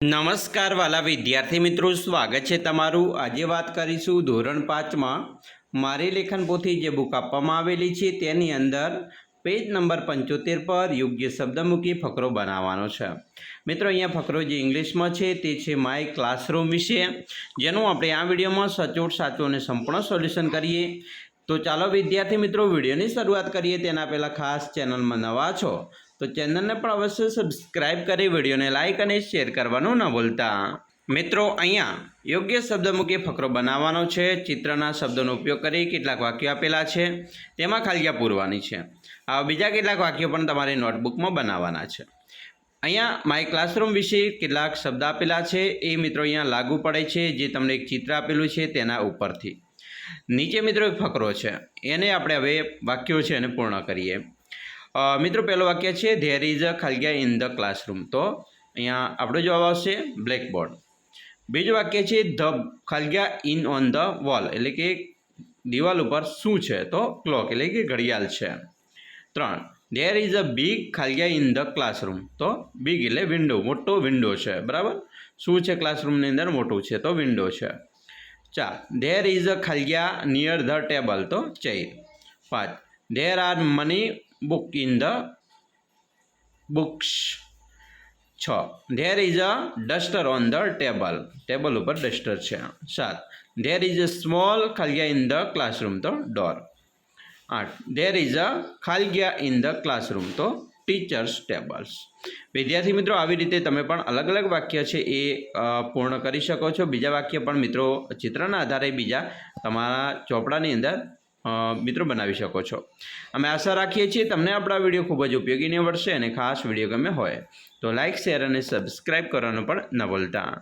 નમસ્કાર વાલા વિદ્યાર્થી મિત્રો, સ્વાગત છે તમારું. આજે વાત કરીશું ધોરણ પાંચમાં મારી લેખન પોથી જે બુક આપવામાં આવેલી છે તેની અંદર પેજ નંબર પંચોતેર પર યોગ્ય શબ્દ મૂકી ફકરો બનાવવાનો છે. મિત્રો, અહીંયા ફકરો જે ઇંગ્લિશમાં છે તે છે માય ક્લાસરૂમ વિશે. જેનું આપણે આ વિડીયોમાં સચોટ, સાચું અને સંપૂર્ણ સોલ્યુશન કરીએ. તો ચાલો વિદ્યાર્થી મિત્રો, વિડીયોની શરૂઆત કરીએ. તેના પહેલાં ખાસ ચેનલમાં નવા છો તો ચેનલને પણ અવશ્ય સબસ્ક્રાઇબ કરી વિડીયોને લાઇક અને શેર કરવાનું ન ભૂલતા. મિત્રો, અહીંયા યોગ્ય શબ્દ મૂકી ફકરો બનાવવાનો છે. ચિત્રના શબ્દોનો ઉપયોગ કરી કેટલાક વાક્યો આપેલા છે. તેમાં ખાલિયા પૂરવાની છે. આ બીજા કેટલાક વાક્યો પણ તમારે નોટબુકમાં બનાવવાના છે. અહીંયા માય ક્લાસરૂમ વિશે કેટલાક શબ્દ આપેલા છે. એ મિત્રો અહીંયા લાગુ પડે છે જે તમને એક ચિત્ર આપેલું છે તેના ઉપરથી. નીચે મિત્રો એક ફકરો છે. એને આપણે હવે વાક્યો છે એને પૂર્ણ કરીએ. મિત્રો, પહેલો વાક્ય છે ધેર ઇઝ અ ખાલિયા ઇન ધ ક્લાસરૂમ તો અહીંયા આપણો જવાબ આવશે બ્લેકબોર્ડ બીજું વાક્ય છે ધ ખાલિયા ઇન ઓન ધ વોલ એટલે કે દિવાલ ઉપર શું છે? તો ક્લોક એટલે કે ઘડિયાળ છે. ત્રણ ધેર ઇઝ અ બિગ ખાલિયા ઇન ધ ક્લાસરૂમ તો બિગ એટલે વિન્ડો મોટો વિન્ડો છે, બરાબર? શું છે ક્લાસરૂમની અંદર? મોટું છે, તો વિન્ડો છે. ચાર ધેર ઇઝ અ ખાલિયા નિયર ધ ટેબલ તો ચેર. પાંચ there are many book in the books છ there is a duster on the table table ઉપર ડસ્ટર છે સાત ધેર ઇઝ અ સ્મોલ ખાલિયા ઇન ધ ક્લાસરૂમ તો ડોર આઠ ધેર ઇઝ અ ખાલિયા ઇન ધ ક્લાસરૂમ તો ટીચર્સ ટેબલ્સ વિદ્યાર્થી મિત્રો, આવી રીતે તમે પણ અલગ અલગ વાક્ય છે એ પૂર્ણ કરી શકો છો. બીજા વાક્ય પણ મિત્રો, ચિત્રના આધારે બીજા તમારા ચોપડાની અંદર મિત્રો બનાવી શકો છો. અમે આશા રાખીએ છીએ તમને આપણા વીડિયો ખૂબ જ ઉપયોગી નીવડશે અને ખાસ વીડિયો ગમે હોય. તો લાઇક શેર અને સબસ્ક્રાઈબ કરવાનું પણ ન ભૂલતા.